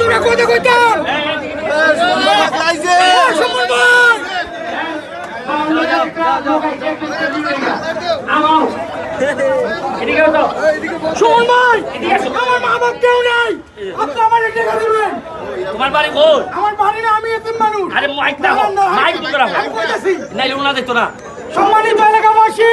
তোরা কথা কইতাম সুমন ভাই আমার মা বাপ কেউ নাই। আপনি আমার টাকা দেবেন তোমার বাড়ি কোন? আমার বাড়ি না আমি মানুষ। আরে মাইক দাও মাইক রাখো আমি কইতাছি। নাইলে ওনা দেখতো না সম্মানিত এলাকাবাসী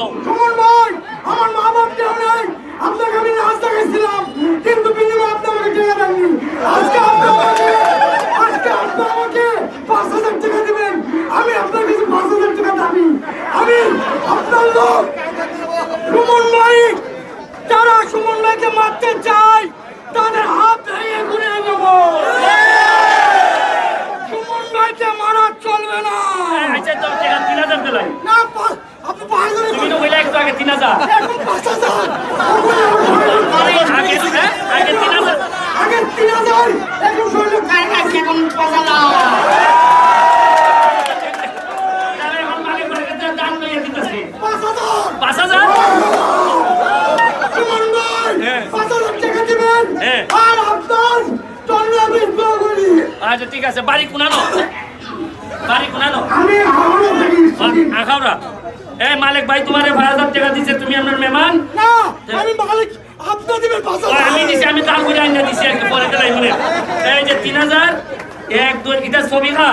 সুমন আমার মা বাপ কেউ নেই। আপনাকে আমি নাচ দেখাইছিলাম কিন্তু বিনিময়ে আপনি আমাকে টাকা দেননি। আজকে আপনি আমাকে, আজকে আপনি আমাকে পাঁচ হাজার টাকা দিবেন। আমি আপনার কাছে পাঁচ হাজার টাকা আমি আপনার লোক। সুমন ভাই, যারা সুমন ভাইকে মারতে চায়, তাদের হাত ভেঙে ঘুরে নেব সুমন ভাইকে মারা চলবে না আচ্ছা তো টাকা তিন হাজার দিলাই না পা- আপনি পাঁচ হাজার তুমি তো বলে একটু আগে তিন হাজার। পাঁচ আগে? তিন হাজার? আগে তিন হাজার? এখন এখন হাজার আচ্ছা ঠিক আছে বাড়ি কোনানো বাড়ি কোনানো আমি। আখাওড়া এই মালিক ভাই তোমার ভাড়া হাজার টাকা দিছে তুমি আমার মেহমান? না আমি মালিক ও, হাজার। আমি দিছি আমি দাম করে আইনা দিছি আর পরে দিলাই মনে এই যে তিন হাজার এক দুই এটা ছবি খা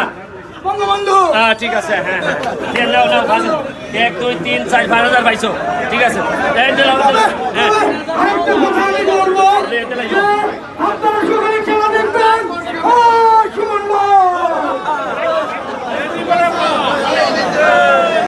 বঙ্গবন্ধু হ্যাঁ ঠিক আছে হ্যাঁ হ্যাঁ। নাও নাও ভালো। এক দুই তিন চার পাঁচ হাজার পাইছো ঠিক আছে। এই যে